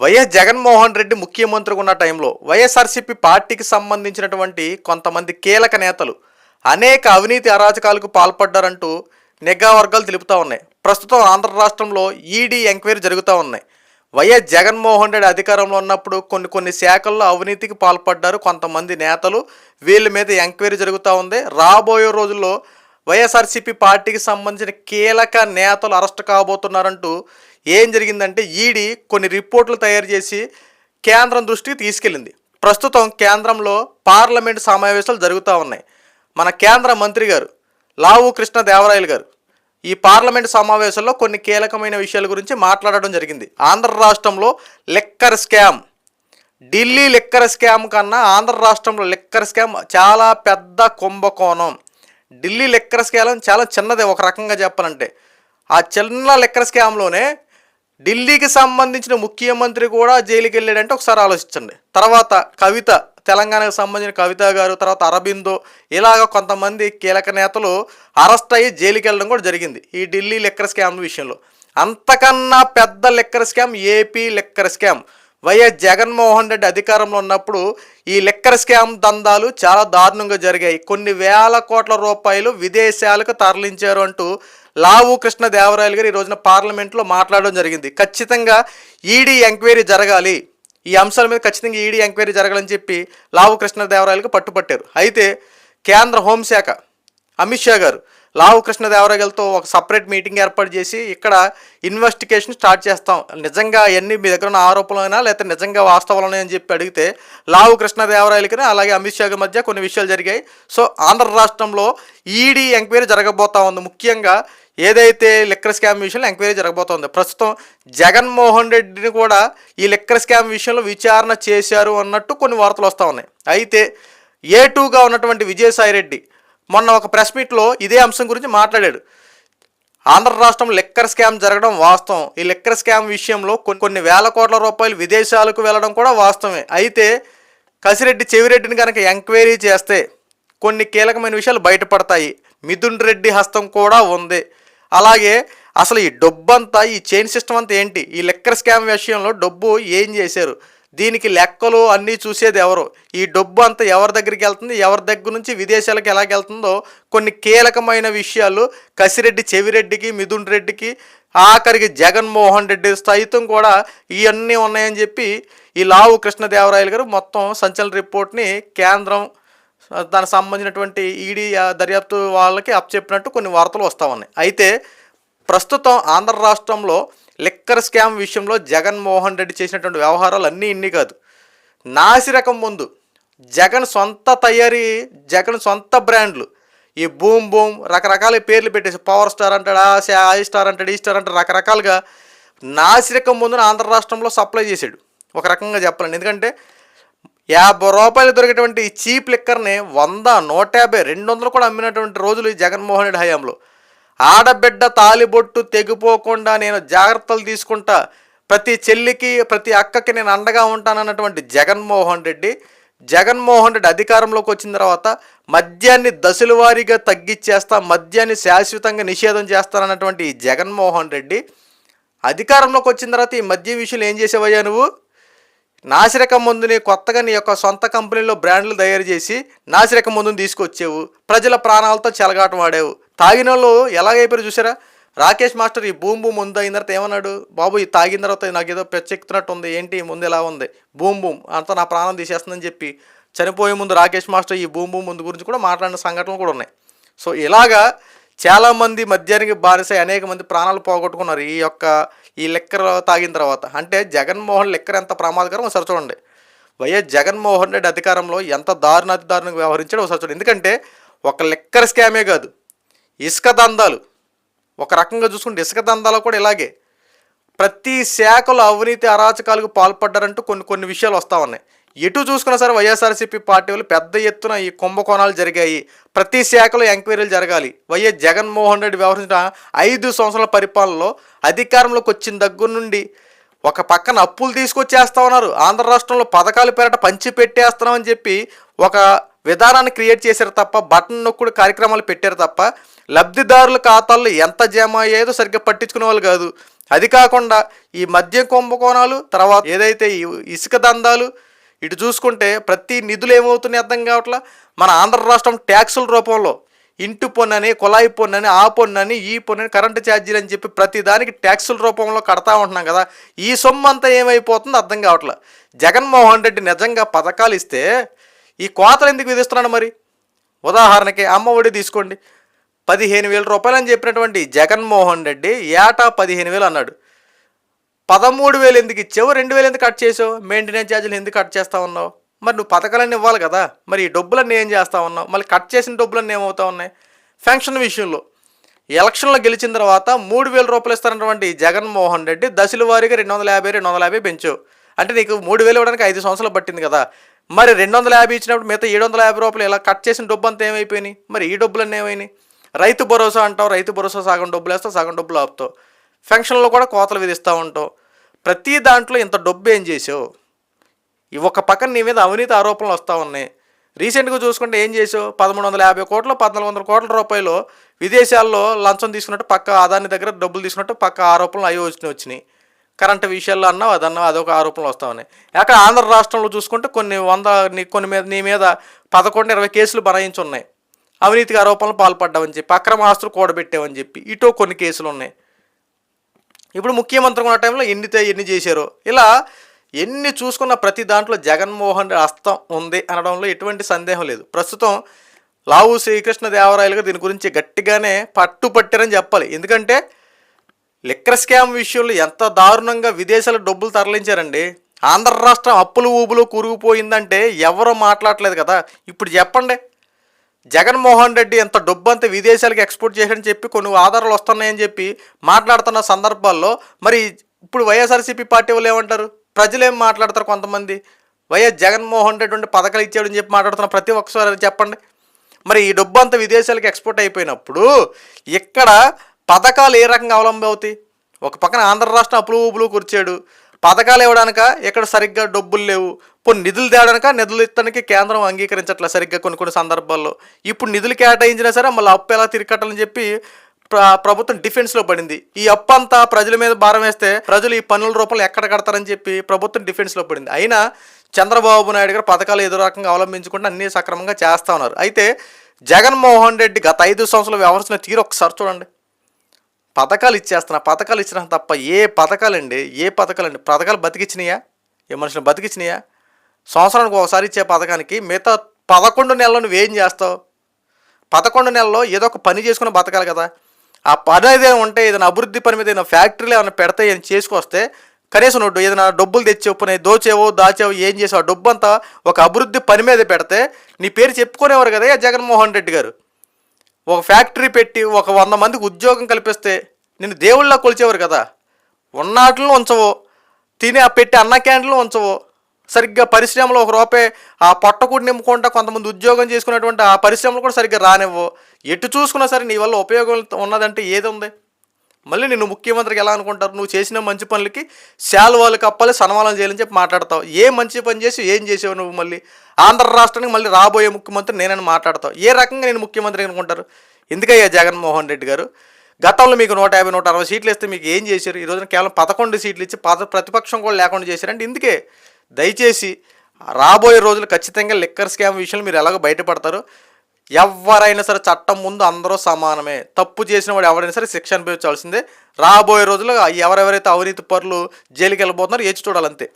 YS Jaganmohan Reddy ముఖ్యమంత్రిగా ఉన్న టైంలో వైఎస్ఆర్సీపీ పార్టీకి సంబంధించినటువంటి కొంతమంది కీలక నేతలు అనేక అవినీతి అరాచకాలకు పాల్పడ్డారంటూ నిఘా వర్గాలు తెలుపుతూ ఉన్నాయి. ప్రస్తుతం ఆంధ్ర రాష్ట్రంలో ఈడీ ఎంక్వైరీ జరుగుతూ ఉన్నాయి. వైఎస్ జగన్మోహన్ రెడ్డి అధికారంలో ఉన్నప్పుడు కొన్ని కొన్ని శాఖల్లో అవినీతికి పాల్పడ్డారు కొంతమంది నేతలు. వీళ్ళ మీద ఎంక్వైరీ జరుగుతూ ఉంది. రాబోయే రోజుల్లో వైఎస్ఆర్సీపీ పార్టీకి సంబంధించిన కీలక నేతలు అరెస్ట్ కాబోతున్నారంటూ ఏం జరిగిందంటే ఈడీ కొన్ని రిపోర్ట్లు తయారు చేసి కేంద్రం దృష్టికి తీసుకెళ్ళింది. ప్రస్తుతం కేంద్రంలో పార్లమెంట్ సమావేశాలు జరుగుతూ ఉన్నాయి. మన కేంద్ర మంత్రి గారు లావు కృష్ణ దేవరాయలు గారు ఈ పార్లమెంట్ సమావేశంలో కొన్ని కీలకమైన విషయాల గురించి మాట్లాడడం జరిగింది. ఆంధ్ర రాష్ట్రంలో liquor scam Delhi liquor scam కన్నా ఆంధ్ర రాష్ట్రంలో లిక్కర్ స్కామ్ చాలా పెద్ద కుంభకోణం. ఢిల్లీ లిక్కర్ స్కామ్ చాలా చిన్నది ఒక రకంగా చెప్పాలంటే. ఆ చిన్న లిక్కర్ స్కామ్లోనే ఢిల్లీకి సంబంధించిన ముఖ్యమంత్రి కూడా జైలుకి వెళ్ళాడంటే ఒకసారి ఆలోచించండి. తర్వాత కవిత తెలంగాణకు సంబంధించిన కవిత గారు తర్వాత అరబిందో ఇలాగ కొంతమంది కీలక నేతలు అరెస్ట్ అయ్యి జైలుకి వెళ్ళడం కూడా జరిగింది ఈ ఢిల్లీ లెక్కర్ స్కామ్ విషయంలో. అంతకన్నా పెద్ద liquor scam AP liquor scam. YS Jaganmohan Reddy అధికారంలో ఉన్నప్పుడు ఈ లెక్కర్ స్కామ్ దందాలు చాలా దారుణంగా జరిగాయి. కొన్ని వేల కోట్ల రూపాయలు విదేశాలకు తరలించారు అంటూ లావు కృష్ణ దేవరాయలు గారు ఈ రోజున పార్లమెంట్లో మాట్లాడడం జరిగింది. ఖచ్చితంగా ఈడీ ఎంక్వైరీ జరగాలి. ఈ అంశాల మీద ఖచ్చితంగా ఈడీ ఎంక్వైరీ జరగాలని చెప్పి లావు కృష్ణ దేవరాయలకు పట్టుపట్టారు. అయితే కేంద్ర హోంశాఖ అమిత్ షా గారు లావు కృష్ణదేవరాయలతో ఒక సపరేట్ మీటింగ్ ఏర్పాటు చేసి ఇక్కడ ఇన్వెస్టిగేషన్ స్టార్ట్ చేస్తాం. నిజంగా అవన్నీ మీ దగ్గర ఉన్న ఆరోపణలైనా లేకపోతే నిజంగా వాస్తవాలనే అని చెప్పి అడిగితే లావు కృష్ణదేవరాయలకి అలాగే అమిత్ షాకి మధ్య కొన్ని విషయాలు జరిగాయి. సో ఆంధ్ర రాష్ట్రంలో ఈడీ ఎంక్వైరీ జరగబోతా ఉంది. ముఖ్యంగా ఏదైతే లిక్కర్ స్కామ్ విషయంలో ఎంక్వైరీ జరగబోతోంది ప్రస్తుతం జగన్మోహన్ రెడ్డిని కూడా ఈ లిక్కర్ స్కామ్ విషయంలో విచారణ చేశారు అన్నట్టు కొన్ని వార్తలు వస్తూ ఉన్నాయి. అయితే ఏ టూగా ఉన్నటువంటి విజయసాయి రెడ్డి మొన్న ఒక ప్రెస్ మీట్లో ఇదే అంశం గురించి మాట్లాడాడు. ఆంధ్ర రాష్ట్రం లెక్కర్ స్కామ్ జరగడం వాస్తవం. ఈ లెక్కర్ స్కామ్ విషయంలో కొన్ని కొన్ని వేల కోట్ల రూపాయలు విదేశాలకు వెళ్ళడం కూడా వాస్తవమే. అయితే కసిరెడ్డి చెవిరెడ్డిని కనుక ఎంక్వైరీ చేస్తే కొన్ని కీలకమైన విషయాలు బయటపడతాయి. మిథున్ రెడ్డి హస్తం కూడా ఉంది. అలాగే అసలు ఈ డబ్బు అంతా ఈ చైన్ సిస్టమ్ అంతా ఏంటి? ఈ లెక్కర్ స్కామ్ విషయంలో డబ్బు ఏం చేశారు? దీనికి లెక్కలు అన్నీ చూసేది ఎవరు? ఈ డబ్బు అంతా ఎవరి దగ్గరికి వెళ్తుంది? ఎవరి దగ్గర నుంచి విదేశాలకు ఎలాగెళ్తుందో కొన్ని కీలకమైన విషయాలు కసిరెడ్డి చెవిరెడ్డికి మిథున్ రెడ్డికి ఆఖరికి జగన్మోహన్ రెడ్డి సైతం కూడా ఇవన్నీ ఉన్నాయని చెప్పి ఈ లావు కృష్ణదేవరాయలు గారు మొత్తం సంచలన రిపోర్ట్ని కేంద్రం దానికి సంబంధించినటువంటి ఈడీ దర్యాప్తు వాళ్ళకి అప్పచెప్పినట్టు కొన్ని వార్తలు వస్తూ ఉన్నాయి. అయితే ప్రస్తుతం ఆంధ్ర రాష్ట్రంలో లిక్కర్ స్కామ్ విషయంలో జగన్మోహన్ రెడ్డి చేసినటువంటి వ్యవహారాలు అన్నీ ఇన్ని కాదు. నాసిరకం ముందు జగన్ సొంత తయారీ జగన్ సొంత బ్రాండ్లు. ఈ బూమ్ బూమ్ రకరకాల పేర్లు పెట్టేసి పవర్ స్టార్ అంటాడు ఆ శా- ఐ స్టార్ అంటాడు ఈ స్టార్ అంటాడు రకరకాలుగా నాసిరకం ముందున ఆంధ్ర రాష్ట్రంలో సప్లై చేశాడు. ఒక రకంగా చెప్పాలండి. ఎందుకంటే యాభై రూపాయలు దొరికేటువంటి ఈ చీప్ లిక్కర్ని వంద నూట యాభై రెండు వందలు కూడా అమ్మినటువంటి రోజులు ఈ జగన్మోహన్ రెడ్డి హయాంలో. ఆడబిడ్డ తాలిబొట్టు తెగిపోకుండా నేను జాగ్రత్తలు తీసుకుంటా. ప్రతి చెల్లికి ప్రతి అక్కకి నేను అండగా ఉంటానన్నటువంటి జగన్మోహన్ రెడ్డి జగన్మోహన్ రెడ్డి అధికారంలోకి వచ్చిన తర్వాత మద్యాన్ని దశల వారీగా తగ్గిచ్చేస్తా మద్యాన్ని శాశ్వతంగా నిషేధం చేస్తానన్నటువంటి ఈ జగన్మోహన్ రెడ్డి అధికారంలోకి వచ్చిన తర్వాత ఈ మద్య విషయంలో ఏం చేసేవయ్యా నువ్వు? నాసిరకం మందుని కొత్తగా నీ యొక్క సొంత కంపెనీలో బ్రాండ్లు తయారు చేసి నాసిరకం మందుని తీసుకొచ్చేవు. ప్రజల ప్రాణాలతో చెలగాటం ఆడావు. తాగిన వాళ్ళు ఎలాగైపోయారు చూసారా? రాకేష్ మాస్టర్ ఈ భూమి భూమి ముందు అయిన తర్వాత ఏమన్నాడు? బాబు ఈ తాగిన తర్వాత నాకు ఏదో పెచ్చెక్కుతున్నట్టు ఉంది ఏంటి ముందు ఎలా ఉంది? భూమ్ భూమ్ అంతా నా ప్రాణం తీసేస్తుందని చెప్పి చనిపోయే ముందు రాకేష్ మాస్టర్ ఈ భూమి భూమి ముందు గురించి కూడా మాట్లాడిన సంఘటనలు కూడా ఉన్నాయి. సో ఇలాగా చాలామంది మద్యానికి బానిసై అనేక మంది ప్రాణాలు పోగొట్టుకున్నారు ఈ యొక్క ఈ లెక్కర్ తాగిన తర్వాత. అంటే జగన్మోహన్ లెక్కర్ ఎంత ప్రమాదకరం ఒకసారి చూడండి. వైఎస్ జగన్మోహన్ రెడ్డి అధికారంలో ఎంత దారుణాతి దారుణంగా వ్యవహరించాడో ఒకసారి చూడండి. ఎందుకంటే ఒక లెక్కర్ స్కామే కాదు. ఇసుక దందాలు. ఒక రకంగా చూసుకుంటే ఇసుక దందాలు కూడా ఇలాగే. ప్రతి శాఖలో అవినీతి అరాచకాలకు పాల్పడ్డారంటూ కొన్ని కొన్ని విషయాలు వస్తూ ఉన్నాయి. ఎటు చూసుకున్నా సరే వైఎస్ఆర్సీపీ పార్టీ వాళ్ళు పెద్ద ఎత్తున ఈ కుంభకోణాలు జరిగాయి. ప్రతి శాఖలో ఎంక్వైరీలు జరగాలి. వైఎస్ జగన్మోహన్ రెడ్డి వ్యవహరించిన ఐదు సంవత్సరాల పరిపాలనలో అధికారంలోకి వచ్చిన దగ్గర నుండి ఒక పక్కన అప్పులు తీసుకొచ్చేస్తా ఉన్నారు. ఆంధ్ర రాష్ట్రంలో పథకాలు పేరట పంచి పెట్టేస్తున్నామని చెప్పి ఒక విధానాన్ని క్రియేట్ చేశారు తప్ప బటన్ నొక్కుడు కార్యక్రమాలు పెట్టారు తప్ప లబ్ధిదారుల ఖాతాల్లో ఎంత జమ అయ్యేదో సరిగ్గా పట్టించుకునే వాళ్ళు కాదు. అది కాకుండా ఈ మద్యం కుంభకోణాలు తర్వాత ఏదైతే ఇసుక దందాలు ఇటు చూసుకుంటే ప్రతి నిధులు ఏమవుతున్నాయి అర్థం కావట్లా? మన ఆంధ్ర రాష్ట్రం ట్యాక్సుల రూపంలో ఇంటి పొన్నని అని కుళాయి పన్ను అని ఆ పొన్నని అని ఈ పొన్నని అని కరెంటు ఛార్జీలు అని చెప్పి ప్రతి దానికి ట్యాక్సుల రూపంలో కడతా ఉంటున్నాం కదా ఈ సొమ్ము అంతా ఏమైపోతుందో అర్థం కావట్లే? జగన్మోహన్ రెడ్డి నిజంగా పథకాలు ఇస్తే ఈ కోతలు ఎందుకు విధిస్తున్నాడు మరి? ఉదాహరణకి అమ్మ ఒడి తీసుకోండి. పదిహేను వేల రూపాయలు అని చెప్పినటువంటి జగన్మోహన్ రెడ్డి ఏటా పదిహేను వేలు అన్నాడు. పదమూడు వేలు ఎందుకు ఇచ్చావు? రెండు వేలు ఎందుకు కట్ చేసావు? మెయింటెనెన్స్ ఛార్జీలు ఎందుకు కట్ చేస్తా ఉన్నావు? మరి నువ్వు పథకాలన్నీ ఇవ్వాలి కదా. మరి ఈ డబ్బులన్నీ ఏం చేస్తా ఉన్నావు? మళ్ళీ కట్ చేసిన డబ్బులన్నీ ఏమవుతా ఉన్నాయి? ఫంక్షన్ విషయంలో. ఎలక్షన్లో గెలిచిన తర్వాత మూడు వేల రూపాయలు ఇస్తారన్నటువంటి జగన్మోహన్ రెడ్డి దశల వారీగా రెండు వందల యాభై రెండు వందల యాభై పెంచావు. అంటే నీకు మూడు వేలు ఇవ్వడానికి ఐదు సంవత్సరాలు పట్టింది కదా. మరి రెండు వందల యాభై ఇచ్చినప్పుడు మిగతా ఏడు వందల యాభై రూపాయలు ఇలా కట్ చేసిన డబ్బు అంతా ఏమైపోయినాయి? మరి ఈ డబ్బులన్నీ ఏమైనాయి? రైతు భరోసా అంటావు రైతు భరోసా సగం డబ్బులు వేస్తావు సగం డబ్బులు ఆపుతావు. ఫంక్షన్లో కూడా కోతలు విధిస్తూ ఉంటావు. ప్రతి దాంట్లో ఇంత డబ్బు ఏం చేసావు? ఈ ఒక పక్కన నీ మీద అవినీతి ఆరోపణలు వస్తూ ఉన్నాయి. రీసెంట్గా చూసుకుంటే ఏం చేసావు? పదమూడు వందల యాభై కోట్లు పద్నాలుగు వందల కోట్ల రూపాయలు విదేశాల్లో లంచం తీసుకున్నట్టు పక్క ఆదాని దగ్గర డబ్బులు తీసుకున్నట్టు పక్క ఆరోపణలు అవి వచ్చినాయి వచ్చినాయి. కరెంటు విషయాల్లో అన్నావు అదన్నా అదొక ఆరోపణలు వస్తూ ఉన్నాయి అక్కడ ఆంధ్ర రాష్ట్రంలో చూసుకుంటే కొన్ని వంద కొన్ని మీద నీ మీద పదకొండు ఇరవై కేసులు బనాయించి ఉన్నాయి అవినీతికి ఆరోపణలు పాల్పడ్డావని చెప్పి అక్రమ ఆస్తులు కూడబెట్టావని చెప్పి ఇటో కొన్ని కేసులు ఉన్నాయి ఇప్పుడు ముఖ్యమంత్రి ఉన్న టైంలో ఎన్నితే ఎన్ని చేశారో. ఇలా ఎన్ని చూసుకున్న ప్రతి దాంట్లో జగన్మోహన్ రెడ్డి హస్తం ఉంది అనడంలో ఎటువంటి సందేహం లేదు. ప్రస్తుతం లావు శ్రీకృష్ణ దేవరాయలుగా దీని గురించి గట్టిగానే పట్టుపట్టారని చెప్పాలి. ఎందుకంటే లిక్కర్ స్కామ్ విషయంలో ఎంత దారుణంగా విదేశాలకు డబ్బులు తరలించారండి. ఆంధ్ర రాష్ట్రం అప్పులు ఊబులు కూరుకుపోయిందంటే ఎవరు మాట్లాడలేదు కదా. ఇప్పుడు చెప్పండి. జగన్మోహన్ రెడ్డి ఎంత డబ్బు అంతా విదేశాలకు ఎక్స్పోర్ట్ చేశాడని చెప్పి కొన్ని ఆధారాలు వస్తున్నాయని చెప్పి మాట్లాడుతున్న సందర్భాల్లో మరి ఇప్పుడు వైఎస్ఆర్సీపీ పార్టీ వాళ్ళు ఏమంటారు? ప్రజలు ఏం మాట్లాడతారు కొంతమంది? వైఎస్ జగన్మోహన్ రెడ్డి ఉండి పథకాలు ఇచ్చాడని చెప్పి మాట్లాడుతున్న ప్రతి ఒక్కసారి చెప్పండి. మరి ఈ డబ్బు అంతా విదేశాలకు ఎక్స్పోర్ట్ అయిపోయినప్పుడు ఇక్కడ పథకాలు ఏ రకంగా అవలంబ అవుతాయి? ఒక పక్కన ఆంధ్ర రాష్ట్రం అప్పులు ఊపులు కూర్చాడు. పథకాలు ఇవ్వడానిక? ఇక్కడ సరిగ్గా డబ్బులు లేవు. కొన్ని నిధులు తేవడానిక నిధులు ఇస్తానికి కేంద్రం అంగీకరించట్లే సరిగ్గా కొన్ని కొన్ని సందర్భాల్లో. ఇప్పుడు నిధులు కేటాయించినా సరే మళ్ళీ అప్పు ఎలా తిరిగట్టాలని చెప్పి ప్రభుత్వం డిఫెన్స్లో పడింది. ఈ అప్పు అంతా ప్రజల మీద భారం వేస్తే ప్రజలు ఈ పన్నుల రూపంలో ఎక్కడ కడతారని చెప్పి ప్రభుత్వం డిఫెన్స్లో పడింది. అయినా చంద్రబాబు నాయుడు గారు పథకాలు ఏదో రకంగా అవలంబించుకుంటే అన్ని సక్రమంగా చేస్తా ఉన్నారు. అయితే జగన్మోహన్ రెడ్డి గత ఐదు సంవత్సరాలు వ్యవహరించిన తీరు ఒకసారి చూడండి. పథకాలు ఇచ్చేస్తున్నా పథకాలు ఇచ్చిన తప్ప ఏ పథకాలండి ఏ పథకాలండి? పథకాలు బతికిచ్చినాయా? ఏ మనుషులు బతికిచ్చినాయా? సంవత్సరానికి ఒకసారి ఇచ్చే పథకానికి మిగతా పదకొండు నెలలు నువ్వేం చేస్తావు? పదకొండు నెలల్లో ఏదో ఒక పని చేసుకుని బతకాలి కదా. ఆ పని ఏదైనా ఉంటే ఏదైనా అభివృద్ధి పని మీద ఏదైనా ఫ్యాక్టరీలు ఏమైనా పెడితే ఏదైనా చేసుకొస్తే కనీసం నువ్వు ఏదైనా డబ్బులు తెచ్చి పని దోచేవో దాచేవో ఏం చేసావు ఆ డబ్బు అంతా ఒక అభివృద్ధి పని మీద పెడితే నీ పేరు చెప్పుకునేవారు కదా జగన్మోహన్ రెడ్డి గారు. ఒక ఫ్యాక్టరీ పెట్టి ఒక వంద మందికి ఉద్యోగం కల్పిస్తే నిన్ను దేవుళ్ళ కొలిచేవారు కదా. ఉన్నాటిలో ఉంచవో తిని ఆ పెట్టి అన్న క్యాంటీన్లో ఉంచవో సరిగ్గా పరిశ్రమలో ఒక రూపాయి ఆ పొట్టకూడి నింపుకుంటా కొంతమంది ఉద్యోగం చేసుకునేటువంటి ఆ పరిశ్రమలు కూడా సరిగ్గా రానివ్వు ఎటు చూసుకున్నా సరే నీ వల్ల ఉపయోగం ఉన్నదంటే ఏది ఉంది? మళ్ళీ నిన్ను ముఖ్యమంత్రికి ఎలా అనుకుంటారు? నువ్వు చేసిన మంచి పనులకి శాలువాలు కప్పాలి సన్మానం చేయాలని చెప్పి మాట్లాడతావు. ఏ మంచి పని చేసి ఏం చేసావు నువ్వు మళ్ళీ? ఆంధ్ర రాష్ట్రానికి మళ్ళీ రాబోయే ముఖ్యమంత్రి నేనని మాట్లాడతావు. ఏ రకంగా నేను ముఖ్యమంత్రి అనుకుంటారు? ఎందుకయ్యా జగన్మోహన్ రెడ్డి గారు? గతంలో మీకు నూట యాభై నూట అరవై సీట్లు ఇస్తే మీకు ఏం చేశారు? ఈ రోజున కేవలం పదకొండు సీట్లు ఇచ్చి పద ప్రతిపక్షం కూడా లేకుండా చేశారంటే ఇందుకే దయచేసి రాబోయే రోజులు ఖచ్చితంగా లిక్కర్ స్కామ్ విషయంలో మీరు ఎలాగో బయటపడతారు. ఎవరైనా సరే చట్టం ముందు అందరూ సమానమే. తప్పు చేసిన వాడు ఎవరైనా సరే శిక్ష అనుభవించాల్సిందే. రాబోయే రోజుల్లో ఎవరెవరైతే అవినీతి పరులు జైలుకి వెళ్ళిపోతున్నారో ఏచి చూడాలంతే.